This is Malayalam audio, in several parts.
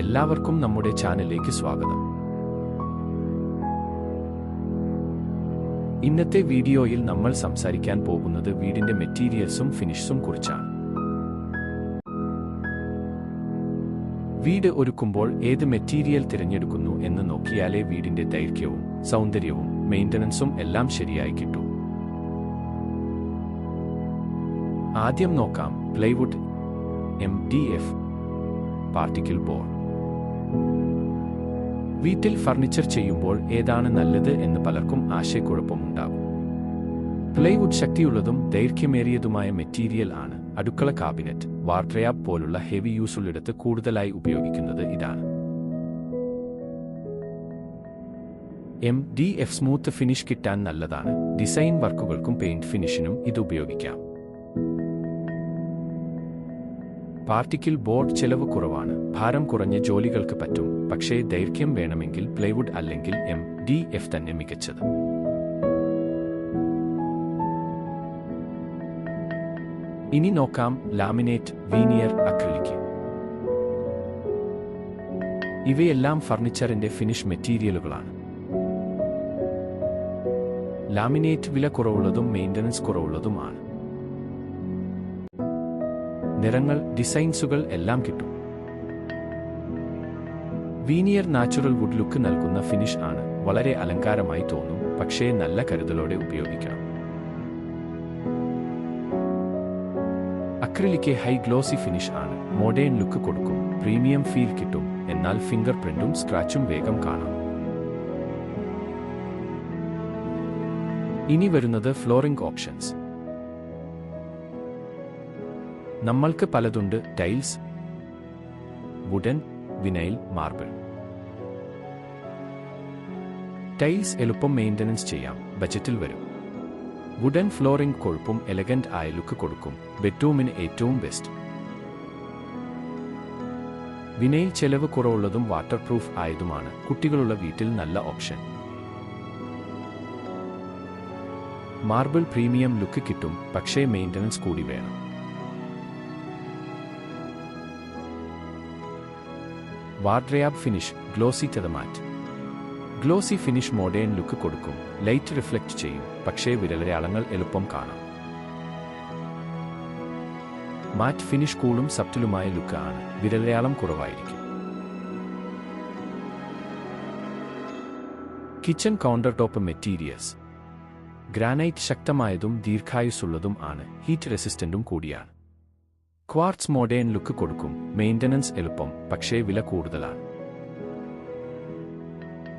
എല്ലാവർക്കും നമ്മുടെ ചാനലിലേക്ക് സ്വാഗതം. ഇന്നത്തെ വീഡിയോയിൽ നമ്മൾ സംസാരിക്കാൻ പോകുന്നത് വീടിന്റെ മെറ്റീരിയൽസും ഫിനിഷ്സും കുറിച്ചാണ്. വീട് ഒരുക്കുമ്പോൾ ഏത് മെറ്റീരിയൽ തിരഞ്ഞെടുക്കുന്നു എന്ന് നോക്കിയാലേ വീടിന്റെ ദൈർഘ്യവും സൗന്ദര്യവും മെയിന്റനൻസും എല്ലാം ശരിയായി കിട്ടൂ. ആദ്യം നോക്കാം plywood M D F particle board. വീട്ടിൽ ഫർണിച്ചർ ചെയ്യുമ്പോൾ ഏതാണ് നല്ലത് എന്ന് പലർക്കും ആശയക്കുഴപ്പമുണ്ടാകും. പ്ലൈവുഡ് ശക്തിയുള്ളതും ദൈർഘ്യമേറിയതുമായ മെറ്റീരിയൽ ആണ് അടുക്കള കാബിനറ്റ്. വാർഡ്രയാബ് പോലുള്ള ഹെവി യൂസ് ഉള്ളിടത്ത് കൂടുതലായി ഉപയോഗിക്കുന്നത് ഇതാണ്. M D F smooth finish കിട്ടാൻ നല്ലതാണ്. ഡിസൈൻ വർക്കുകൾക്കും പെയിന്റ് ഫിനിഷിനും ഇത് ഉപയോഗിക്കാം. പാർട്ടിക്കിൾ ബോർഡ് ചെലവ് കുറവാണ്. ഭാരം കുറഞ്ഞ ജോലികൾക്ക് പറ്റും. പക്ഷേ ദൈർഘ്യം വേണമെങ്കിൽ പ്ലൈവുഡ് അല്ലെങ്കിൽ എം ഡി എഫ് തന്നെ മികച്ചത്. ഇനി നോക്കാം ലാമിനേറ്റ് വീനിയർ അക്രിലിക്. ഇവയെല്ലാം ഫർണിച്ചറിന്റെ ഫിനിഷ് മെറ്റീരിയലുകളാണ്. ലാമിനേറ്റ് വില കുറവുള്ളതും മെയിന്റനൻസ് കുറവുള്ളതുമാണ്. നിറങ്ങൾ ഡിസൈൻസുകൾ എല്ലാം കിട്ടും. വീനിയർ നാച്ചുറൽ വുഡ് ലുക്ക് നൽകുന്ന ഫിനിഷ് ആണ് വളരെ അലങ്കാരമായി തോന്നും പക്ഷേ നല്ല കരുതലോടെ ഉപയോഗിക്കണം. അക്രിലിക്ക് ഹൈ ഗ്ലോസി ഫിനിഷ് ആണ് മോഡേൺ ലുക്ക് കൊടുക്കും പ്രീമിയം ഫീൽ കിട്ടും എന്നാൽ ഫിംഗർ പ്രിന്റും സ്ക്രാച്ചും വേഗം കാണാം. ഇനി വരുന്നത് ഫ്ലോറിംഗ് ഓപ്ഷൻസ് നമ്മൾക്ക് പലതുണ്ട് tiles wooden vinyl marble. Tiles എളുപ്പം മെയിന്റനൻസ് ചെയ്യാം ബജറ്റിൽ വരും. വുഡൻ ഫ്ലോറിംഗ് കൊഴുപ്പും എലഗന്റ് ആയ ലുക്ക് കൊടുക്കും ബെഡ്റൂമിന് ഏറ്റവും ബെസ്റ്റ്. വിനയിൽ ചെലവ് കുറവുള്ളതും വാട്ടർ പ്രൂഫ് ആയതുമാണ് കുട്ടികളുള്ള വീട്ടിൽ നല്ല ഓപ്ഷൻ. മാർബിൾ പ്രീമിയം ലുക്ക് കിട്ടും പക്ഷേ മെയിന്റനൻസ് കൂടി വേണം. Wardrobe finish glossy matte. Glossy finish modern look കൊടുക്കും. ലൈറ്റ് റിഫ്ലക്റ്റ് ചെയ്യും. പക്ഷേ വിരലടയാളങ്ങൾ എളുപ്പം കാണാം. മാറ്റ് ഫിനിഷ് കൂളും സബ്റ്റിലുമായ ലുക്ക് ആണ്. വിരലടയാളം കുറവായിരിക്കും. Kitchen counter top materials. Granite ശക്തമായതും ദീർഘായുസുള്ളതും ആണ്. ഹീറ്റ് റെസിസ്റ്റന്റും കൂടിയാണ്. ക്വാർട്സ് മോഡേൺ ലുക്ക് കൊടുക്കും. മെയിന്റനൻസ് എളുപ്പം പക്ഷേ വില കൂടുതലാണ്.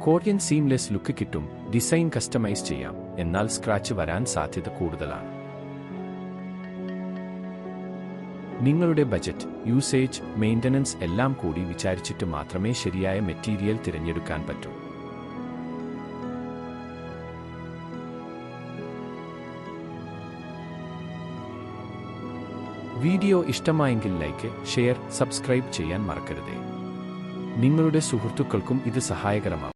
കോറിയൻ സീംലെസ് ലുക്ക് കിട്ടും. ഡിസൈൻ കസ്റ്റമൈസ് ചെയ്യാം. എന്നാൽ സ്ക്രാച്ച് വരാൻ സാധ്യത കൂടുതലാണ്. നിങ്ങളുടെ ബജറ്റ് യൂസേജ് മെയിന്റനൻസ് എല്ലാം കൂടി വിചാരിച്ചിട്ട് മാത്രമേ ശരിയായ മെറ്റീരിയൽ തിരഞ്ഞെടുക്കാൻ പറ്റൂ. വീഡിയോ ഇഷ്ടമായെങ്കിൽ ലൈക്ക് ഷെയർ സബ്സ്ക്രൈബ് ചെയ്യാൻ മറക്കരുത്. നിങ്ങളുടെ സുഹൃത്തുക്കൾക്കും ഇത് സഹായകരമാകും